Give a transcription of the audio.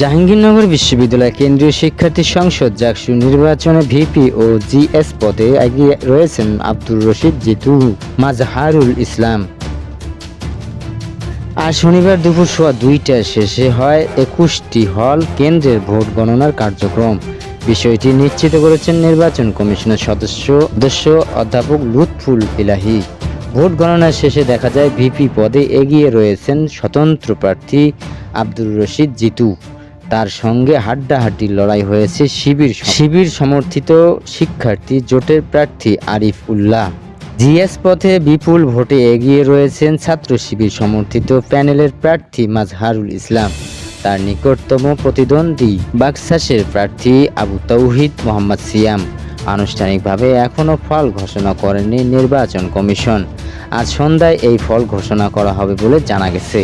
জাহাঙ্গীরনগর বিশ্ববিদ্যালয় কেন্দ্রীয় শিক্ষার্থী সংসদ জাকসু নির্বাচনে ভিপি ও জিএস পদে এগিয়ে রয়েছেন আব্দুর রশিদ জিতু মাজহারুল ইসলাম। আর শনিবার দুপুর সোয়া দুইটার শেষে হয় একুশটি হল কেন্দ্রের ভোট গণনার কার্যক্রম। বিষয়টি নিশ্চিত করেছেন নির্বাচন কমিশনের সদস্য সদস্য অধ্যাপক লুৎফুল ইলাহি। ভোট গণনার শেষে দেখা যায়, ভিপি পদে এগিয়ে রয়েছেন স্বতন্ত্র প্রার্থী আব্দুর রশিদ জিতু। তার সঙ্গে হাড্ডাহাড্ডি লড়াই হয়েছে শিবির শিবির সমর্থিত শিক্ষার্থী জোটের প্রার্থী আরিফ উল্লাহ। জিএস পথে বিপুল ভোটে এগিয়ে রয়েছেন ছাত্র শিবির সমর্থিত প্যানেলের প্রার্থী মাজহারুল ইসলাম। তার নিকটতম প্রতিদ্বন্দ্বী বাক্সাসের প্রার্থী আবু তৌহিদ মোহাম্মদ সিয়াম। আনুষ্ঠানিকভাবে এখনও ফল ঘোষণা করেনি নির্বাচন কমিশন। আজ সন্ধ্যায় এই ফল ঘোষণা করা হবে বলে জানা গেছে।